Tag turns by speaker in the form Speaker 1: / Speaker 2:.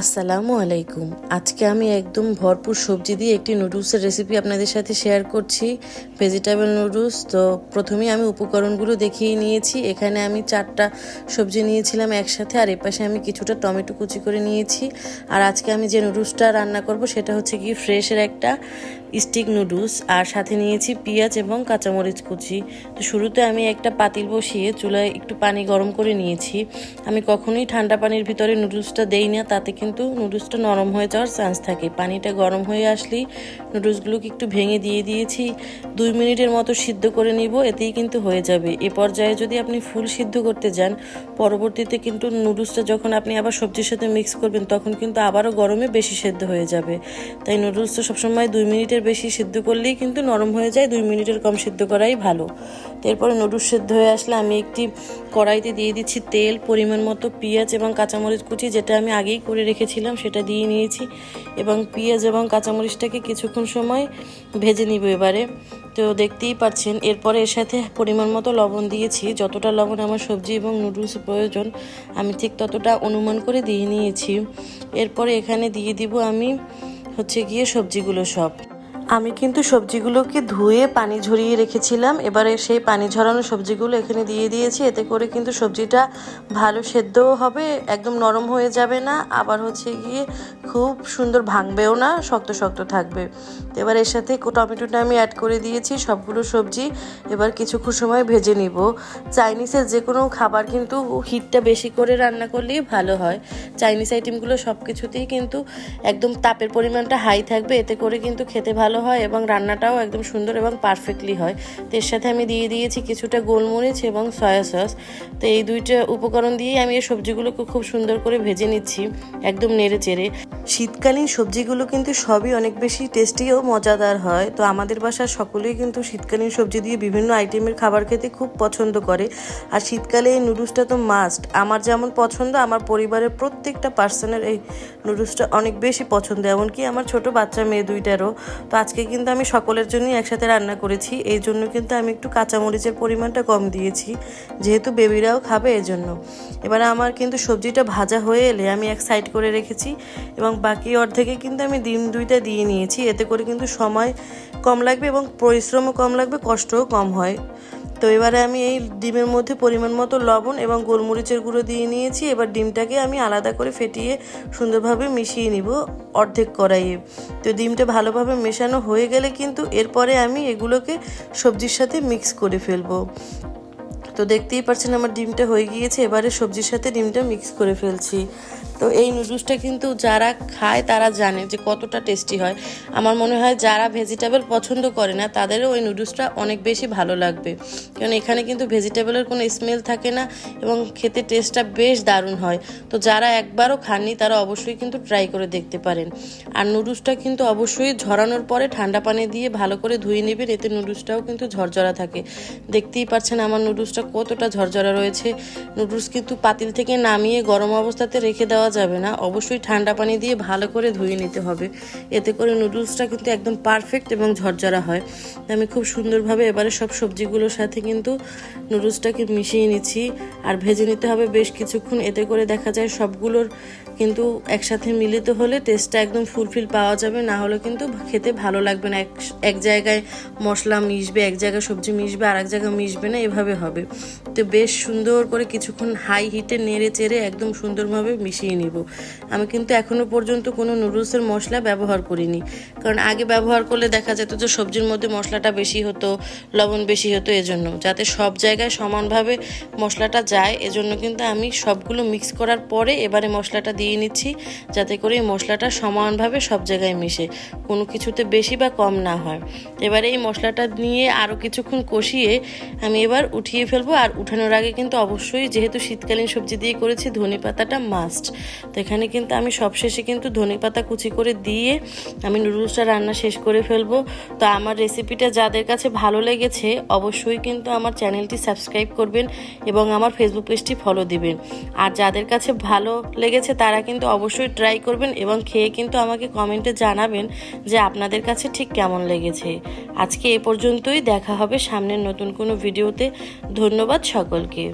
Speaker 1: আসসালামু আলাইকুম। আজকে আমি একদম ভরপুর সবজি দিয়ে একটি নুডলসের রেসিপি আপনাদের সাথে শেয়ার করছি। ভেজিটেবল নুডলস তো প্রথমেই আমি উপকরণগুলো দেখিয়ে নিয়েছি। এখানে আমি চারটা সবজি নিয়েছিলাম একসাথে, আর এপাশে আমি কিছুটা টমেটো কুচি করে নিয়েছি। আর আজকে আমি যে নুডলসটা রান্না করব, সেটা হচ্ছে কি ফ্রেশের একটা স্টিক নুডলস আর সাথে নিয়েছি পেঁয়াজ এবং কাঁচামরিচ কুচি। তো শুরুতে আমি একটা পাতিল বসিয়ে চুলায় একটু পানি গরম করে নিয়েছি। আমি কখনোই ঠান্ডা পানির ভিতরে নুডলসটা দেই না, তাতে কিন্তু নুডলসটা নরম হয়ে যাওয়ার চান্স থাকে। পানিটা গরম হয়ে আসলেই নুডলসগুলোকে একটু ভেঙে দিয়ে দিয়েছি। দুই মিনিটের মতো সিদ্ধ করে নিব, এতেই কিন্তু হয়ে যাবে। এ পর্যায়ে যদি আপনি ফুল সিদ্ধ করতে যান, পরবর্তীতে কিন্তু নুডলসটা যখন আপনি আবার সবজির সাথে মিক্স করবেন, তখন কিন্তু আবারও গরমে বেশি সেদ্ধ হয়ে যাবে। তাই নুডলসটা সবসময় দুই মিনিটের বেশি সিদ্ধ করলেই কিন্তু নরম হয়ে যায়, দুই মিনিটের কম সিদ্ধ করাই ভালো। এরপরে নুডলস সেদ্ধ হয়ে আসলে আমি একটি কড়াইতে দিয়ে দিচ্ছি তেল, পরিমাণ মতো পেঁয়াজ এবং কাঁচামরিচ কুচি, যেটা আমি আগেই করে রেখেছিলাম, সেটা দিয়ে নিয়েছি। এবং পেঁয়াজ এবং কাঁচামরিচটাকে কিছুক্ষণ সময় ভেজে নিব এবারে। তো দেখতেই পাচ্ছেন, এরপরে এর সাথে পরিমাণ মতো লবণ দিয়েছি। যতটা লবণ আমার সবজি এবং নুডলস প্রয়োজন, আমি ঠিক ততটা অনুমান করে দিয়ে নিয়েছি। এরপরে এখানে দিয়ে দিব আমি হচ্ছে গিয়ে সবজিগুলো সব। আমি কিন্তু সবজিগুলোকে ধুয়ে পানি ঝরিয়ে রেখেছিলাম। এবারে সেই পানি ঝরানো সবজিগুলো এখানে দিয়ে দিয়েছি। এতে করে কিন্তু সবজিটা ভালো সেদ্ধও হবে, একদম নরম হয়ে যাবে না। আবার হচ্ছে গিয়ে খুব সুন্দর ভাঙবেও না, শক্ত শক্ত থাকবে। এবার এর সাথে টমেটোটা আমি অ্যাড করে দিয়েছি, সবগুলো সবজি। এবার কিছুক্ষণ সময় ভেজে নিব। চাইনিজের যে কোনো খাবার কিন্তু হিটটা বেশি করে রান্না করলেই ভালো হয়। চাইনিজ আইটেমগুলো সব কিছুতেই কিন্তু একদম তাপের পরিমাণটা হাই থাকবে। এতে করে কিন্তু খেতে ভালো ভালো হয় এবং রান্নাটাও একদম সুন্দর এবং পারফেক্টলি হয়। তো এর সাথে আমি দিয়ে দিয়েছি কিছুটা গোলমরিচ এবং সয়া সস তো এই দুইটা উপকরণ দিয়েই আমি এই সবজিগুলোকে খুব সুন্দর করে ভেজে নিচ্ছি, একদম নেড়ে চেড়ে। শীতকালীন সবজিগুলো কিন্তু সবই অনেক বেশি টেস্টি ও মজাদার হয়। তো আমাদের বাসার সকলেই কিন্তু শীতকালীন সবজি দিয়ে বিভিন্ন আইটেমের খাবার খেতে খুব পছন্দ করে। আর শীতকালে এই নুডলসটা তো মাস্ট আমার যেমন পছন্দ, আমার পরিবারের প্রত্যেকটা পার্সনের এই নুডলসটা অনেক বেশি পছন্দ। এমনকি আমার ছোট বাচ্চা মেয়ে দুইটারও। তো আজকে কিন্তু আমি সকলের জন্যই একসাথে রান্না করেছি, এই জন্য কিন্তু আমি একটু কাঁচামরিচের পরিমাণটা কম দিয়েছি, যেহেতু বেবিরাও খাবে এই জন্য এবারে আমার কিন্তু সবজিটা ভাজা হয়ে এলে আমি এক সাইড করে রেখেছি এবং বাকি অর্ধেকে কিন্তু আমি ডিম দুইটা দিয়ে নিয়েছি, এতে করে কিন্তু সময় কম লাগবে এবং পরিশ্রমও কম লাগবে, কষ্টও কম হয়। তো এবারে আমি এই ডিমের মধ্যে পরিমাণ মতো লবণ এবং গোলমরিচের গুঁড়ো দিয়ে নিয়েছি। এবার ডিমটাকে আমি আলাদা করে ফেটিয়ে সুন্দরভাবে মিশিয়ে নিব অর্ধেক কড়াইয়ে। তো ডিমটা ভালোভাবে মেশানো হয়ে গেলে কিন্তু এরপরে আমি এগুলোকে সবজির সাথে মিক্স করে ফেলব। তো দেখতেই পাচ্ছেন আমার ডিমটা হয়ে গিয়েছে, এবারে সবজির সাথে ডিমটা মিক্স করে ফেলছি। তো এই নুডলসটা কিন্তু যারা খায় তারা জানে যে কতটা টেস্টি হয়। আমার মনে হয় যারা ভেজিটেবল পছন্দ করে না, তাদেরও ওই নুডলসটা অনেক বেশি ভালো লাগবে। কারণ এখানে কিন্তু ভেজিটেবলের কোনো স্মেল থাকে না এবং খেতে টেস্টটা বেশ দারুণ হয়। তো যারা একবারও খাননি, তারা অবশ্যই কিন্তু ট্রাই করে দেখতে পারেন। আর নুডলসটা কিন্তু অবশ্যই ঝরানোর পরে ঠান্ডা পানি দিয়ে ভালো করে ধুয়ে নেবেন, এতে নুডলসটাও কিন্তু ঝরঝরা থাকে। দেখতেই পাচ্ছেন আমার নুডলসটা কতটা ঝরঝরা রয়েছে। নুডলস কিন্তু পাতিল থেকে নামিয়ে গরম অবস্থাতে রেখে দেওয়া যাবে না। অবশ্যই ঠান্ডা পানি দিয়ে ভালো করে ধুয়ে নিতে হবে। এতে করে নুডলসটা কিন্তু একদম পারফেক্ট এবং ঝরঝরা হয়। আমি খুব সুন্দরভাবে এবারে সব সবজিগুলোর সাথে কিন্তু নুডলসটাকে মিশিয়ে নিচ্ছি আর ভেজে নিতে হবে বেশ কিছুক্ষণ। এতে করে দেখা যায় সবগুলোর কিন্তু একসাথে মিলিত হলে টেস্টটা একদম ফুলফিল পাওয়া যাবে। না হলে কিন্তু খেতে ভালো লাগবে না। এক জায়গায় মশলা মিশবে, এক জায়গায় সবজি মিশবে আর এক জায়গায় মিশবে না। এভাবে হবে। তো বেশ সুন্দর করে কিছুক্ষণ হাই হিটে নেড়ে চেড়ে একদম সুন্দরভাবে মিশিয়ে নিব। আমি কিন্তু এখনও পর্যন্ত কোনো নুডলসের মশলা ব্যবহার করিনি। কারণ আগে ব্যবহার করলে দেখা যেত যে সবজির মধ্যে মশলাটা বেশি হতো, লবণ বেশি হতো এজন্য। যাতে সব জায়গায় সমানভাবে মশলাটা যায়, এজন্য কিন্তু আমি সবগুলো মিক্স করার পরে এবারে মশলাটা দিয়ে নিচ্ছি, যাতে করে এই মশলাটা সমানভাবে সব জায়গায় মিশে, কোনো কিছুতে বেশি বা কম না হয়। এবারে এই মশলাটা নিয়ে আরও কিছুক্ষণ কষিয়ে আমি এবার উঠিয়ে ফেলব। আর উঠানোর আগে কিন্তু অবশ্যই যেহেতু শীতকালীন সবজি দিয়ে করেছি, ধনে পাতাটা মাস্ট তো এখানে কিন্তু আমি সবশেষে কিন্তু ধনে পাতা কুচি করে দিয়ে আমি নুডলসটা রান্না শেষ করে ফেলব। তো আমার রেসিপিটা যাদের কাছে ভালো লেগেছে, অবশ্যই কিন্তু আমার চ্যানেলটি সাবস্ক্রাইব করবেন এবং আমার ফেসবুক পেজটি ফলো দিবেন। আর যাদের কাছে ভালো লেগেছে, তারা কিন্তু অবশ্যই ট্রাই করবেন এবং খেয়ে কিন্তু আমাকে কমেন্টে জানাবেন যে আপনাদের কাছে ঠিক কেমন লেগেছে। আজকে এ পর্যন্তই, দেখা হবে সামনের নতুন কোনো ভিডিওতে ধন্যবাদ সকলকে।